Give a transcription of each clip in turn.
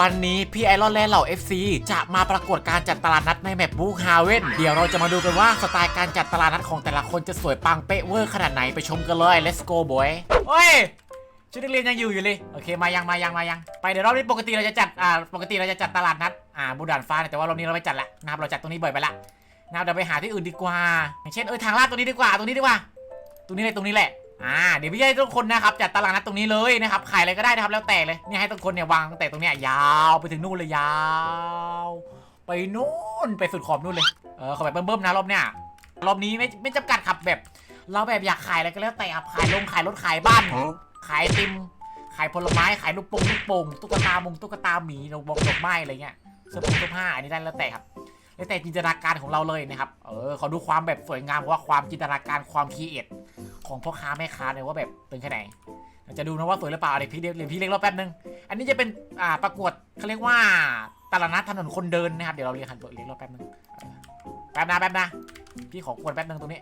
วันนี้พี่ไอรอนและเหล่า FC จะมาประกวดการจัดตลาดนัดในแมปบูคาเว่นเดี๋ยวเราจะมาดูกันว่าสไตล์การจัดตลาดนัดของแต่ละคนจะสวยปังเป๊ะเวอร์ขนาดไหนไปชมกันเลย let's go boy โอ้ยชุดนักเรียนยังอยู่อยู่เลย โอเคมายังมายังมายัง ไปเดี๋ยวรอบนี้ปกติเราจะจัดอ่าปกติเราจะจัดตลาดนัดอ่าบูดานฟ้าเนี่ยแต่ว่ารอบนี้เราไม่จัดละนะครับเราจัดตรงนี้บ่อยไปละนะครับเดี๋ยวไปหาที่อื่นดีกว่า อย่างเช่นเออทางลาดตรงนี้ดีกว่าตรงนี้ดีกว่า ตรงนี้เลยตรงนี้แหละ อ่าเดี๋ยวพี่ให้ทุกคนนะครับจัดตารางนัดตรงนี้เลยนะครับขายอะไรก็ได้นะครับแล้วแต่เลยเนี่ยให้ทุกคนเนี่ยวางแต่ตรงเนี้ยยาวไปถึงนู่นเลยยาว ไปนู่นไปสุดขอบนู่นเลยเออขอแบบเบิ่มๆนะรอบเนี้ยรอบนี้ไม่ไม่จำกัดครับแบบ เราแบบอยากขายอะไรก็แล้วแต่ครับขายลงขายรถขายบ้าน ขายติม ขายผลไม้ขายลูกโป่งลูกโป่งตุ๊กตามงตุ๊กตาหมีดอกบงดอกไม้อะไรเงี้ยเสื้อผงเสื้อผ้าอันนี้ได้แล้วแต่ครับแล้วแต่จินตนาการของเราเลยนะครับเออขอดูความแบบสวยงามเพราะว่าความจินตนาการความคิดเอท ของพ่อค้าแม่ค้าเนี่ยว่าแบบเป็นแค่ไหนเราจะดูนะว่าสวยหรือเปล่าเดี๋ยวพี่เดี๋ยวเรียวพี่เล็กรอบแป๊บนึง อันนี้จะเป็นอ่าประกวดเขาเรียกว่าตลาดนัดถนนคนเดินนะครับเดี๋ยวเราเรียกคันตัวเล็กรอบแป๊บนึงแป๊บนะแป๊บนะพี่ขอกวนแป๊บนึงตรงนี้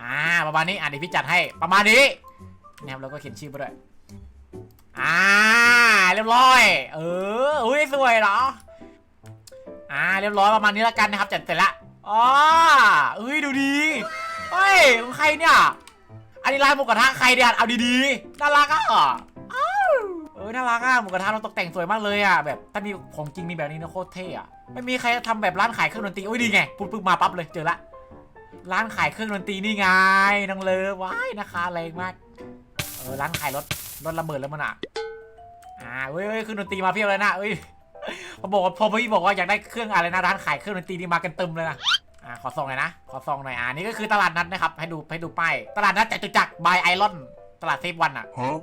อ่าประมาณนี้อะเดี๋ยวพี่จัดให้ประมาณนี้นะครับแล้วก็เขียนชื่อไปด้วยอ่าเรียบร้อย เอออุ้ยสวยเหรออ่าเรียบร้อยประมาณนี้แล้วกันนะครับจัดเสร็จละอ๋อเอ้ยดูดี เฮ้ยของใครเนี่ย อันนี้ร้านหมูกระทะใครเนี่ยเอาดีๆ น่ารักอะอ้าวเออ น่ารักอะหมูกระทะเราตกแต่งสวยมากเลยอะ แบบถ้ามีของจริงมีแบบนี้นะโคตรเท่อะ ไม่มีใครทำแบบร้านขายเครื่องดนตรีอุ้ยดีไง ปุ๊บปุ๊บมาปั๊บเลย เจอละ ร้านขายเครื่องดนตรีนี่ไงน้องเลิฟว้ายนะคะแรงมาก เออ ร้านขายรถ รถระเบิดแล้วมันอะ อ่าเว้ยเว้ยเครื่องดนตรีมาเพียบเลยนะเอ้ยพอบอกว่าพอพี่บอกว่าอยากได้เครื่องอะไรนะร้านขายเครื่องดนตรีนี่มากันเต็มเลยนะอ่า ขอส่องหน่อยนะ ขอส่องหน่อยอ่านี่ก็คือตลาดนัดนะครับ ให้ดูให้ดูป้าย ตลาดนัดจตุจักรบายไอรอน ตลาดเซฟวันอะ Huh?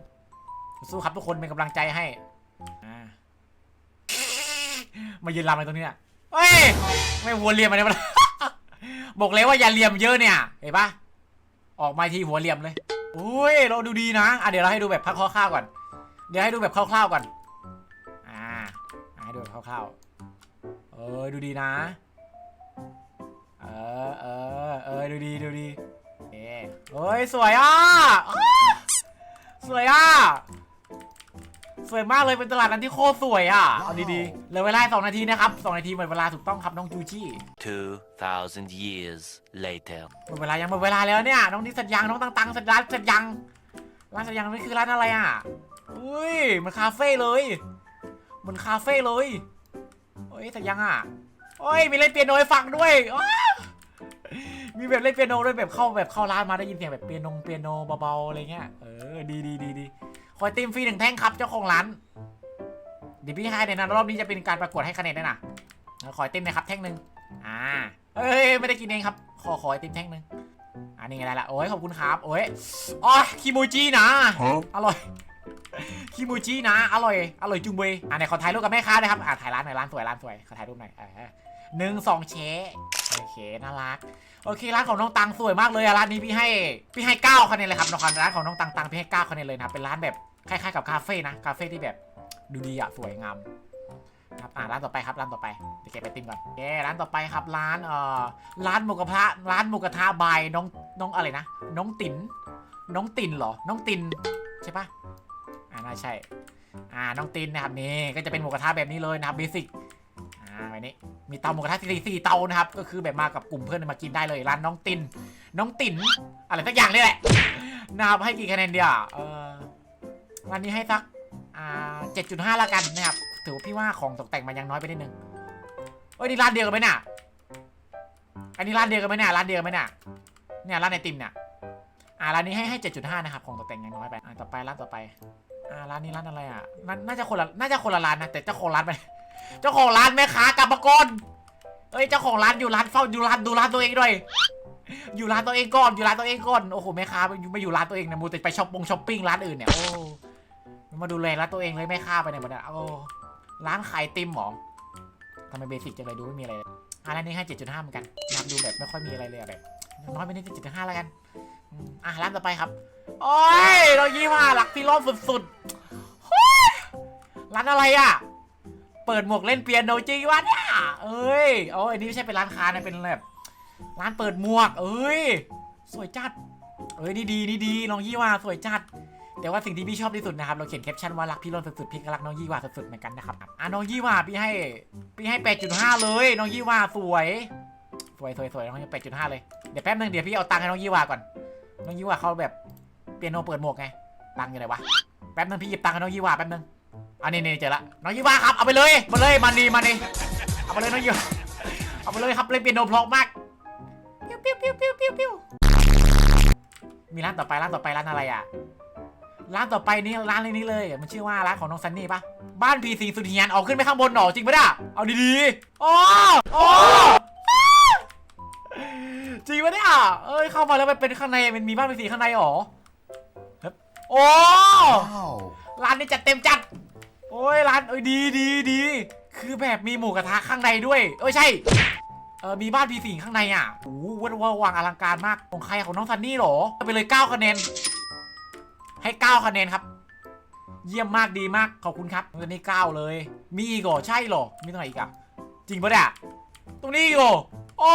สู้ครับทุกคนเป็นกำลังใจให้อ่ามายืนรำอะไรตรงนี้อะเฮ้ย ไม่หัวเรียมอะไรมาบอกเลยว่าอย่าเหลี่ยมเยอะเนี่ย เห็นปะออกมาทีหัวเหลี่ยมเลยอุ้ย เราดูดีนะ อะเดี๋ยวเราให้ดูแบบพักคร่าวๆก่อน เดี๋ยวให้ดูแบบคร่าวๆก่อน อ่า ให้ดูคร่าวๆ เออ ดูดีนะ ดูดีดูดีเอ้เฮ้ยสวยอะอ้าสวยอะ สวยมากเลยเป็นตลาดนั้นที่โคตรสวยอะ เอาดีๆเหลือเวลาสองนาทีนะครับสองนาทีหมดเวลาถูกต้องครับน้องจูจี้ 2,000 years later. หมดเวลายังหมดเวลาแล้วเนี่ยน้องนิสัญยังน้องตังตังสัญร้านสัญยังร้านสัญยังนี่คือร้านอะไรอะ อุ้ยมันคาเฟ่เลยเหมันคาเฟ่เลยโอ้ยสัญยังอะโอ้ยมีเล่นเปียโนให้ฟังด้วยอ้าว มีแบบเล่นเปียโนด้วยแบบเข้าแบบเข้าร้านมาได้ยินเสียงแบบเปียโนเปียโนเบาๆอะไรเงี้ยเออดีดีดีดีคอยติมฟรีหนึ่งแท่งครับเจ้าของร้านเดี๋ยวพี่ให้ในนั้นรอบนี้จะเป็นการประกวดให้คะแนนด้วยนะแล้วขอไอติมหนะครับแท่งหนึ่งอ่าเอ้ยไม่ได้กินเองครับ ขอขอไอติมแท่งหนึ่งอันนี้ไงได้ละโอ้ยขอบคุณครับโอ้ยอ๋อคิโมจินะ Huh? อร่อยคิมูจินะอร่อยอร่อยจุงเบยอะไหนขอถ่ายรูปกับแม่ค้านะครับอะถ่ายร้านหน่อยร้านสวยร้านสวยขอถ่ายรูปหน่อยเออหนึ่งสองเชะ โอเคน่ารัก โอเคร้านของน้องตังสวยมากเลยอะร้านนี้พี่ให้พี่ให้เก้าคะแนนเลยครับน้องคันร้านของน้องตังตังพี่ให้เก้าคะแนนเลยนะเป็นร้านแบบคล้ายๆกับคาเฟ่นะคาเฟ่ที่แบบดูดีอะสวยงามครับอะร้านต่อไปครับร้านต่อไปเดี๋ยวเก็บไปติมก่อนโอเคร้านต่อไปครับร้านเอ่อร้านหมูกระทะร้านหมูกระทะบายน้องน้องอะไรนะน้องติ๋นน้องตินเหรอ น้องตินใช่ปะอ่าน่าใช่อ่าน้องตินนะครับนี่ก็จะเป็นหมูกระทะแบบนี้เลยนะครับเบสิก อ่าแบบนี้ มีเตาหมูกระทะสี่สี่เตานะครับ ก็คือแบบมากับกลุ่มเพื่อนมากินได้เลยร้านน้องติน น้องตินอะไรสักอย่างนี่แหละนะครับให้กี่คะแนนเดียวเออร้านนี้ให้สักอ่าเจ็ดจุดห้าละกันนะครับ ถือว่าพี่ว่าของตกแต่งมันยังน้อยไปนิดนึงเอ้ยนี่ร้านเดียวกันไหมเนี่ยอันนี้ร้านเดียวกันไหมเนี่ยร้านเดียวกันไหมเนี่ยเนี่ยร้านไอติมเนี่ยอ่าร้านนี้ให้ให้เจ็ดจุดห้านะครับของตกแต่งยังน้อยไปอ่าต่อไปร้านต่อไปอ่าร้านนี้ร้านอะไรอะน่าน่าจะคนละน่าจะคนละร้านนะแต่เจ้าของร้านไป เจ้าของร้านแม่ค้ากลับมาก่อนเอ้ยเจ้าของร้านอยู่ร้านเฝ้าอยู่ร้านดูร้านตัวเองด้วย อยู่ร้านตัวเองก่อนอยู่ร้านตัวเองก่อนโอ้โหแม่ค้าไม่อยู่ไม่อยู่ร้านตัวเองนะมูแต่ไปช้อปปงช้อปปิ้งร้านอื่นเนี่ยโอ้มาดูแลร้านตัวเองเลยแม่ค้าไปไหนหมดเนี่ยโอ้ร้านขายติมหรอทำไมเบสิกจังเลยดูไม่มีอะไรเลยอะร้านนี้ให้เจ็ดจุดห้าเหมือนกันนับดูแบบไม่ค่อยมีอะไรเลยอะแบบน้อยไปนิดเจ็ดจุดห้าแล้วกันอะร้านต่อไปครับโอ้ยเรายี่ห้าหลักพี่รอบสุดๆร้านอะไรอะ เปิดหมวกเล่นเปียโนจริงวะเนี่ยเอ้ยโอ้ยอันนี้ไม่ใช่เป็นร้านค้านะเป็นแบบร้านเปิดหมวก เอ้ย สวยจัด เอ้ยนี่ดีนี่ดีลองยี่ว่าสวยจัด แต่ว่าสิ่งที่พี่ชอบที่สุดนะครับ เราเขียนแคปชั่นว่ารักพี่รอนสุดๆพี่ก็รักน้องยี่ว่าสุดๆเหมือนกันนะครับอะน้องยี่ว่าพี่ให้พี่ให้ 8.5 เลย น้องยี่ว่าสวย สวยสวยสวยน้องยี่8.5เลยเดี๋ยวแป๊บนึงเดี๋ยวพี่เอาตังค์ให้น้องยี่ว่าก่อนน้องยี่ว่าเขาแบบเปียโนเปิดหมวกไงตังค์อยู่ไหนวะแป๊บนึงพี่หยิบตังค์ให้น้องยี่ว่าแป๊บนึง อันนี้นี่เจอละน้องยี่หว่าครับเอาไปเลยมาเลยมานี่มานี่เอาไปเลยน้องยี่หว่าเอาไปเลยครับเล่นเปียโนเพราะมากปิ้วปิ้วปิ้วปิ้วปิ้วปิ้วมีร้านต่อไปร้านต่อไปร้านอะไรอะร้านต่อไปนี่ร้านอะไรนี้เลย มันชื่อว่าร้านของน้องซันนี่ปะบ้านพีสิงสุดเฮียนออกขึ้นไปข้างบนหนอจริงปะเนี่ยเอาดีๆอ๋ออ๋อจริงปะเนี่ยเอ้ยเข้ามาแล้วมันเป็นข้างในมันมีบ้านพีสิงข้างในหรอครับโอ้ Wow. ร้านนี้จัดเต็มจัด โอ้ยร้านเอ้ยดีดีดีคือแบบมีหมูกระทะข้างในด้วยเอ้ยใช่เออมีบ้านพีสิงข้างในอะโอ้โหวัดว่าวางอลังการมากของใครของน้องซันนี่เหรอไปเลย 9 คะแนน ให้ 9 คะแนนครับ เยี่ยมมากดีมากขอบคุณครับตรงนี้9เลย มีอีกเหรอใช่เหรอมีตรงไหนอีกอะจริงปะเนี่ยตรงนี้อีกเหรอโอ้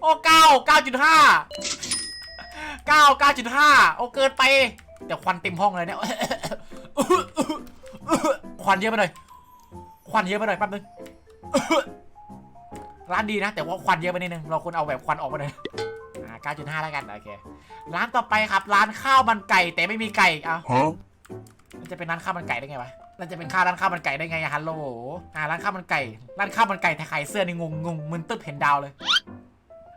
โอ้เก้าเก้าจุดห้าเก้าเก้าจุดห้าโอ้เกินไปแต่ควันเต็มห้องเลยเนี่ย ควันเยอะไปหน่อย ควันเยอะไปหน่อยแป๊บนึงร้านดีนะ แต่ว่าควันเยอะไปนิดนึงเราควรเอาแบบควันออกมาหน่อยอ่า9.5 แล้วกันโอเค ร้านต่อไปครับ ร้านข้าวมันไก่แต่ไม่มีไก่เอ้ามันจะเป็นร้านข้าวมันไก่ได้ไงวะมันจะเป็นข้าวร้านข้าวมันไก่ได้ไงอะฮัลโหลอ่าร้านข้าวมันไก่ ร้านข้าวมันไก่แต่ขายเสื้อนี่งงงงมึนตึ๊บเห็นดาวเลย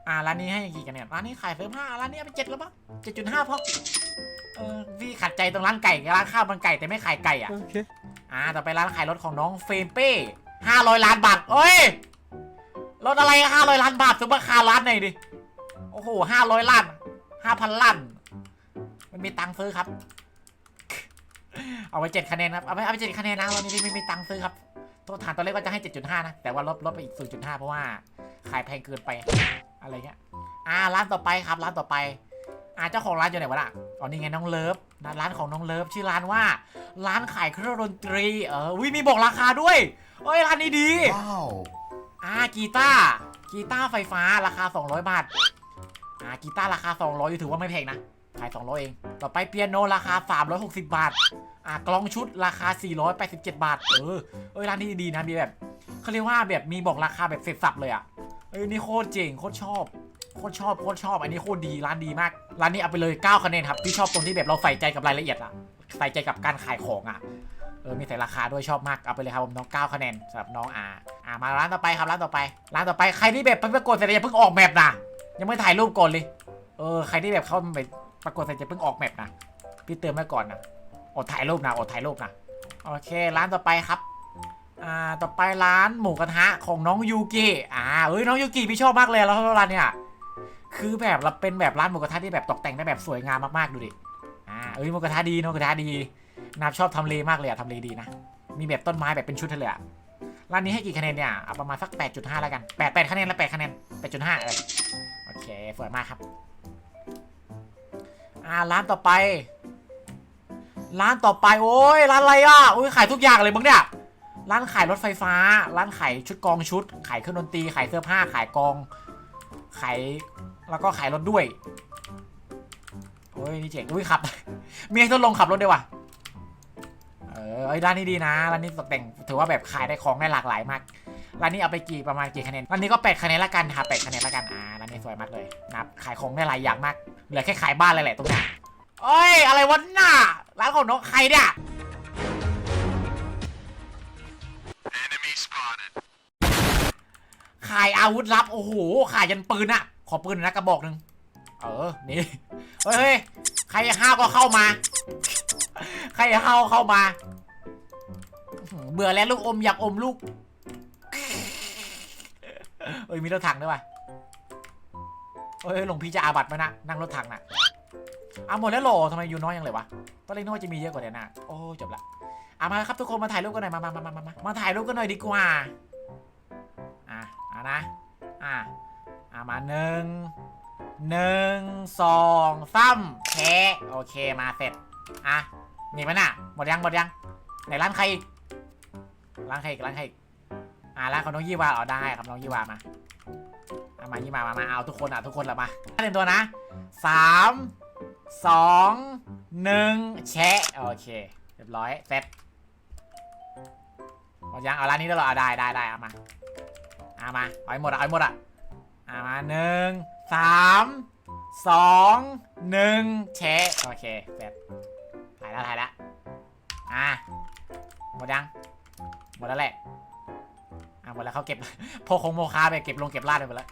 อ่าร้านนี้ให้กี่คะแนนร้านนี้ขายเพิ่มห้าร้านนี้เอาไปเจ็ดแล้วมั้งเจ็ดจุดห้าพอ เออพี่ขัดใจตรงร้านไก่กับร้านข้าวมันไก่แต่ไม่ขายไก่อะ Okay. อ่าต่อไปร้านขายรถของน้องเฟรมเป้ห้าร้อยล้านบาทเอ้ยรถอะไรห้าร้อยล้านบาทซุปเปอร์คาร์ล้านไหนดิโอ้โหห้าร้อยล้านห้าพันล้านมันมีตังค์ซื้อครับ เอาไปเจ็ดคะแนนครับเอาไปเอาไปเจ็ดคะแนนนะวันนี้ไม่มีตังค์ซื้อครับตัวฐานตัวเลขก็จะให้เจ็ดจุดห้านะ แต่ว่าลดลดไปอีกศูนย์จุดห้าเพราะว่า ขายแพงเกินไป อะไรเงี้ย อ่า ร้านต่อไปครับ ร้านต่อไป อ่าเจ้าของร้านอยู่ไหนวะล่ะอ๋อนี่ไงน้องเลิฟนะร้านของน้องเลิฟชื่อร้านว่า ร้านขายเครื่องดนตรีเออวิมีบอกราคาด้วยเอ้ยร้านนี้ดี Wow. อ่ากีตาร์กีตาร์ไฟฟ้าราคา 200 บาทอ่ากีตาร์ราคา 200อยู่ถือว่าไม่แพงนะขาย 200 เอง ต่อไปเปียโนราคา 360 บาทอ่ากลองชุดราคา 487 บาท เออเอ้ยร้านนี้ดีนะมีแบบเขาเรียกว่าแบบมีบอกราคาแบบเสร็จสับเลยอะเอ้ยนี่โคตรเจ๋งโคตรชอบ โคตรชอบโคตรชอบอันนี้โคตรดีร้านดีมาก ร้านนี้เอาไปเลย9คะแนนครับพี่ชอบตรงที่แบบเราใส่ใจกับรายละเอียดอะใส่ใจกับการขายของอะเออมีใส่ราคาด้วยชอบมากเอาไปเลยครับผมน้อง9คะแนนสำหรับน้องอาอ่ามาร้านต่อไปครับร้านต่อไป ร้านต่อไปใครที่แบบไปประกวดเสร็จอย่าเพิ่งออกแมปนะยังไม่ถ่ายรูปก่อนเลย เออใครที่แบบเข้าไปประกวดเสร็จจะเพิ่งออกแมปนะพี่เติมไว้ก่อนนะอดถ่ายรูปนะอดถ่ายรูปนะโอเค ร้านต่อไปครับอ่าต่อไปร้านหมูกระทะของน้องยูกิอ่าเอ้ยน้องยูกิพี่ชอบมากเลยแล้วร้านเนี่ย คือแบบเราเป็นแบบร้านหมูกระทะที่แบบตกแต่งได้แบบสวยงามมากๆดูดิ อ่า เอ้ยหมูกระทะดีหมูกระทะดีนับชอบทำเลมากเลยอะทำเลดีนะ มีแบบต้นไม้แบบเป็นชุดเลยอะร้านนี้ให้กี่คะแนนเนี่ย เอาประมาณสัก 8.5 แล้วกัน 8 8 คะแนนละ8คะแนน 8.5 เออโอเคสวยมากครับ อ่า ร้านต่อไป ร้านต่อไปโอ้ยร้านอะไรอะโอ้ยขายทุกอย่างเลยมึงเนี่ย ร้านขายรถไฟฟ้า ร้านขายชุดกองชุด ขายเครื่องดนตรี ขายเสื้อผ้า ขายกอง ขาย แล้วก็ขายรถด้วยโอ้ยนี่เจ๋งอุ้ยขับ มีให้ทดลองขับรถด้วยว่ะเออไอ้ยร้านนี้ดีนะร้านนี้ตกแต่งถือว่าแบบขายได้ของได้หลากหลายมากร้านนี้เอาไปกี่ประมาณกี่คะแนนร้านนี้ก็8คะแนนละกันครับ8คะแนนละกันอ่าร้านนี้สวยมากเลยนะครับขายของได้หลายอย่างมากเหลือแค่ขายบ้านเลยแหละตรงเนี้ยเอ้ยอะไรวะน่ะร้านของน้องใครเนี่ยขายอาวุธลับโอ้โหขายยันปืนอะ ขอปืนหน่อยนะกระบอกหนึ่งเออ นี่ เฮ้ยเฮ้ย ใครห้าวก็เข้ามา ใครห้าวเข้ามาอื้อหือเบื่อแล้วลูกอมอยากอมลูก เอ้ยมีรถถังด้วยว่ะเอ้ยหลวงพี่จะอาบัตไหมนะนั่งรถถังน่ะเอาหมดแล้วเหรอทำไมอยู่น้อยยังเลยวะตอนแรกนึกว่าจะมีเยอะกว่านี้นะโอ้จบละเอามาครับทุกคนมาถ่ายรูปกันหน่อยมามามามามามาถ่ายรูปกันหน่อยดีกว่า อะอะนะ อะ อะมาหนึ่งหนึ่งสองสามแชโอเคมาเสร็จ อะมีไหมน่ะ หมดยังหมดยังไหนร้านใครอีกร้านใครอีกร้านใครอีกอะร้านของน้องยี่วาเอาได้ครับน้องยี่วามาเอะมายี่มามามาเอาทุกคนอะทุกคนละมาเตรียมตัวนะสามสองหนึ่งแชะโอเค เรียบร้อยเสร็จหมดยังเอาร้านนี้แล้หรอเอาได้ได้ได้เอามาเอามาเอาให้หมดอะเอาให้หมดอะ อามาหนึ่งสามสองหนึ่งเชะโอเคเสร็จถ่ายแล้วถ่ายแล้วอะหมดยังหมดแล้วแหละอะหมดแล้วเขาเก็บโพคงโมคาไปเก็บลงเก็บลาดไปหมดแล้ว